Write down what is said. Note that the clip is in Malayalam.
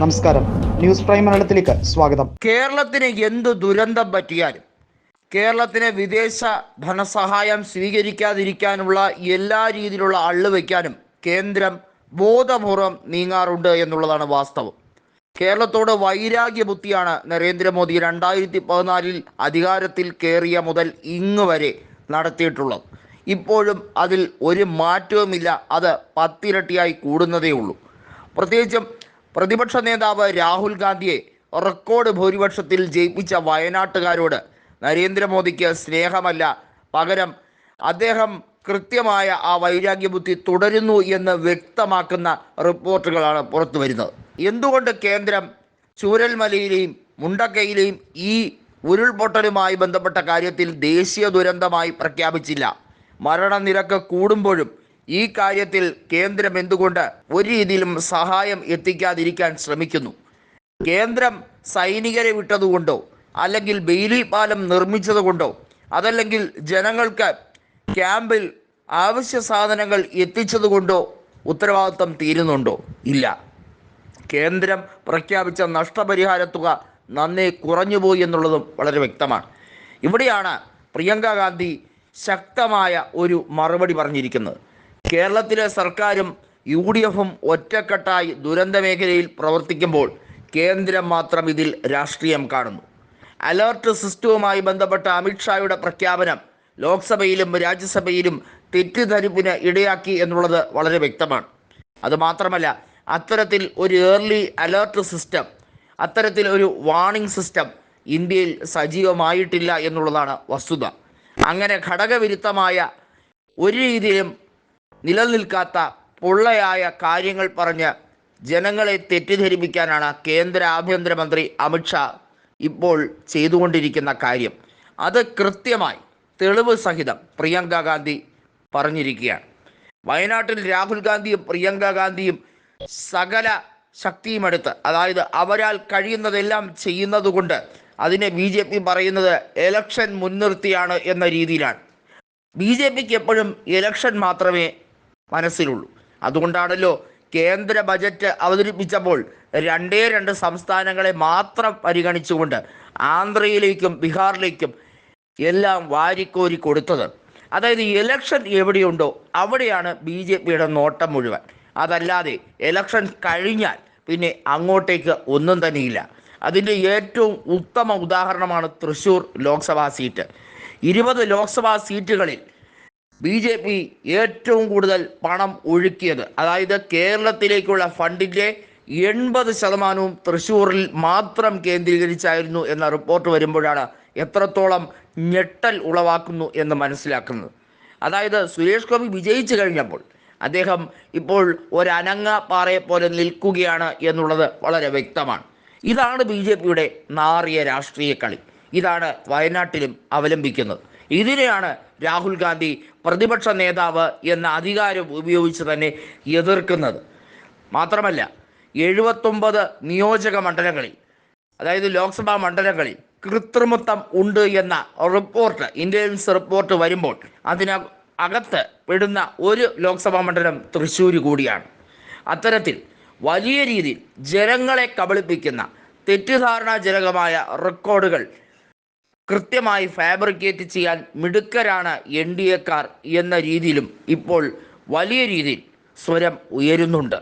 നമസ്കാരം. ന്യൂസ് പ്രൈം മലയാളത്തിലേക്ക് സ്വാഗതം. കേരളത്തിന് എന്ത് ദുരന്തം പറ്റിയാലും കേരളത്തിന് വിദേശ ധനസഹായം സ്വീകരിക്കാതിരിക്കാനുള്ള എല്ലാ രീതിയിലുള്ള അള്ളുവെക്കാനും കേന്ദ്രം ബോധപൂർവം നീങ്ങാറുണ്ട് എന്നുള്ളതാണ് വാസ്തവം. കേരളത്തോട് വൈരാഗ്യ ബുദ്ധിയാണ് നരേന്ദ്രമോദി രണ്ടായിരത്തി പതിനാലിൽ അധികാരത്തിൽ കയറിയ മുതൽ ഇങ്ങ് വരെ നടത്തിയിട്ടുള്ളത്. ഇപ്പോഴും അതിൽ ഒരു മാറ്റവുമില്ല അത് പത്തിരട്ടിയായി കൂടുന്നതേ ഉള്ളൂ. പ്രത്യേകിച്ചും പ്രതിപക്ഷ നേതാവ് രാഹുൽ ഗാന്ധിയെ റെക്കോർഡ് ഭൂരിപക്ഷത്തിൽ ജയിപ്പിച്ച വയനാട്ടുകാരോട് നരേന്ദ്രമോദിക്ക് സ്നേഹമല്ല പകരം അദ്ദേഹം കൃത്യമായ ആ വൈരാഗ്യബുദ്ധി തുടരുന്നു എന്ന് വ്യക്തമാക്കുന്ന റിപ്പോർട്ടുകളാണ് പുറത്തു വരുന്നത്. എന്തുകൊണ്ട് കേന്ദ്രം ചൂരൽമലയിലെയും മുണ്ടക്കയിലെയും ഈ ഉരുൾപൊട്ടലുമായി ബന്ധപ്പെട്ട കാര്യത്തിൽ ദേശീയ ദുരന്തമായി പ്രഖ്യാപിച്ചില്ല? മരണനിരക്ക് കൂടുമ്പോഴും ഈ കാര്യത്തിൽ കേന്ദ്രം എന്തുകൊണ്ട് ഒരു രീതിയിലും സഹായം എത്തിക്കാതിരിക്കാൻ ശ്രമിക്കുന്നു? കേന്ദ്രം സൈനികരെ വിട്ടതുകൊണ്ടോ അല്ലെങ്കിൽ ബെയിലി പാലം നിർമ്മിച്ചതുകൊണ്ടോ അതല്ലെങ്കിൽ ജനങ്ങൾക്ക് ക്യാമ്പിൽ ആവശ്യ സാധനങ്ങൾ എത്തിച്ചതുകൊണ്ടോ ഉത്തരവാദിത്വം തീരുന്നുണ്ടോ? ഇല്ല. കേന്ദ്രം പ്രഖ്യാപിച്ച നഷ്ടപരിഹാര തുക നന്നേ കുറഞ്ഞുപോയി എന്നുള്ളതും വളരെ വ്യക്തമാണ്. ഇവിടെയാണ് പ്രിയങ്ക ഗാന്ധി ശക്തമായ ഒരു മറുപടി പറഞ്ഞിരിക്കുന്നത്. കേരളത്തിലെ സർക്കാരും യു ഡി എഫും ഒറ്റക്കെട്ടായി ദുരന്ത മേഖലയിൽ പ്രവർത്തിക്കുമ്പോൾ കേന്ദ്രം മാത്രം ഇതിൽ രാഷ്ട്രീയം കാണുന്നു. അലേർട്ട് സിസ്റ്റവുമായി ബന്ധപ്പെട്ട അമിത്ഷായുടെ പ്രഖ്യാപനം ലോക്സഭയിലും രാജ്യസഭയിലും തെറ്റിദ്ധരിപ്പിന് ഇടയാക്കി എന്നുള്ളത് വളരെ വ്യക്തമാണ്. അതുമാത്രമല്ല അത്തരത്തിൽ ഒരു ഏർലി അലേർട്ട് സിസ്റ്റം അത്തരത്തിൽ ഒരു വാണിംഗ് സിസ്റ്റം ഇന്ത്യയിൽ സജീവമായിട്ടില്ല എന്നുള്ളതാണ് വസ്തുത. അങ്ങനെ ഘടകവിരുദ്ധമായ ഒരു രീതിയിലും നിലനിൽക്കാത്ത പൊള്ളയായ കാര്യങ്ങൾ പറഞ്ഞ് ജനങ്ങളെ തെറ്റിദ്ധരിപ്പിക്കാനാണ് കേന്ദ്ര ആഭ്യന്തരമന്ത്രി അമിത്ഷാ ഇപ്പോൾ ചെയ്തുകൊണ്ടിരിക്കുന്ന കാര്യം. അത് കൃത്യമായി തെളിവ് സഹിതം പ്രിയങ്ക ഗാന്ധി പറഞ്ഞിരിക്കുകയാണ്. വയനാട്ടിൽ രാഹുൽ ഗാന്ധിയും പ്രിയങ്ക ഗാന്ധിയും സകല ശക്തിയുമെടുത്ത് അതായത് അവരാൽ കഴിയുന്നതെല്ലാം ചെയ്യുന്നതുകൊണ്ട് അതിനെ ബി ജെ പി പറയുന്നത് എലക്ഷൻ മുൻനിർത്തിയാണ് എന്ന രീതിയിലാണ്. ബി ജെ പിക്ക് എപ്പോഴും എലക്ഷൻ മാത്രമേ മനസ്സിലുള്ളൂ. അതുകൊണ്ടാണല്ലോ കേന്ദ്ര ബജറ്റ് അവതരിപ്പിച്ചപ്പോൾ രണ്ടേ രണ്ട് സംസ്ഥാനങ്ങളെ മാത്രം പരിഗണിച്ചുകൊണ്ട് ആന്ധ്രയിലേക്കും ബീഹാറിലേക്കും എല്ലാം വാരിക്കോരി കൊടുത്തത്. അതായത് ഇലക്ഷൻ എവിടെയുണ്ടോ അവിടെയാണ് ബി ജെ പിയുടെ നോട്ടം മുഴുവൻ. അതല്ലാതെ ഇലക്ഷൻ കഴിഞ്ഞാൽ പിന്നെ അങ്ങോട്ടേക്ക് ഒന്നും തന്നെയില്ല. അതിന്റെ ഏറ്റവും ഉത്തമ ഉദാഹരണമാണ് തൃശ്ശൂർ ലോക്സഭാ സീറ്റ്. ഇരുപത് ലോക്സഭാ സീറ്റുകളിൽ ബി ജെ പി ഏറ്റവും കൂടുതൽ പണം ഒഴുക്കിയത്. അതായത് കേരളത്തിലേക്കുള്ള ഫണ്ടിന്റെ എൺപത് ശതമാനവും തൃശ്ശൂരിൽ മാത്രം കേന്ദ്രീകരിച്ചായിരുന്നു എന്ന റിപ്പോർട്ട് വരുമ്പോഴാണ് എത്രത്തോളം ഞെട്ടൽ ഉളവാക്കുന്നു എന്ന് മനസ്സിലാക്കുന്നത്. അതായത് സുരേഷ് ഗോപി വിജയിച്ചു കഴിഞ്ഞപ്പോൾ അദ്ദേഹം ഇപ്പോൾ ഒരനങ്ങ പാറയെ പോലെ നിൽക്കുകയാണ് എന്നുള്ളത് വളരെ വ്യക്തമാണ്. ഇതാണ് ബി ജെ പിയുടെ നാറിയ രാഷ്ട്രീയ കളി. ഇതാണ് വയനാട്ടിലും അവലംബിക്കുന്നത്. ഇതിനെയാണ് രാഹുൽ ഗാന്ധി പ്രതിപക്ഷ നേതാവ് എന്ന അധികാരം ഉപയോഗിച്ച് തന്നെ എതിർക്കുന്നത്. മാത്രമല്ല എഴുപത്തൊമ്പത് നിയോജക മണ്ഡലങ്ങളിൽ അതായത് ലോക്സഭാ മണ്ഡലങ്ങളിൽ കൃത്രിമത്വം ഉണ്ട് എന്ന റിപ്പോർട്ട് ഇന്റലിജൻസ് റിപ്പോർട്ട് വരുമ്പോൾ അതിന അകത്ത് പെടുന്ന ഒരു ലോക്സഭാ മണ്ഡലം തൃശ്ശൂർ കൂടിയാണ്. അത്തരത്തിൽ വലിയ രീതിയിൽ ജനങ്ങളെ കബളിപ്പിക്കുന്ന തെറ്റിദ്ധാരണാജനകമായ റെക്കോർഡുകൾ കൃത്യമായി ഫാബ്രിക്കേറ്റ് ചെയ്യാൻ മിടുക്കരാണ് എൻ ഡി എക്കാർ എന്ന രീതിയിലും ഇപ്പോൾ വലിയ രീതിയിൽ സ്വരം ഉയരുന്നുണ്ട്.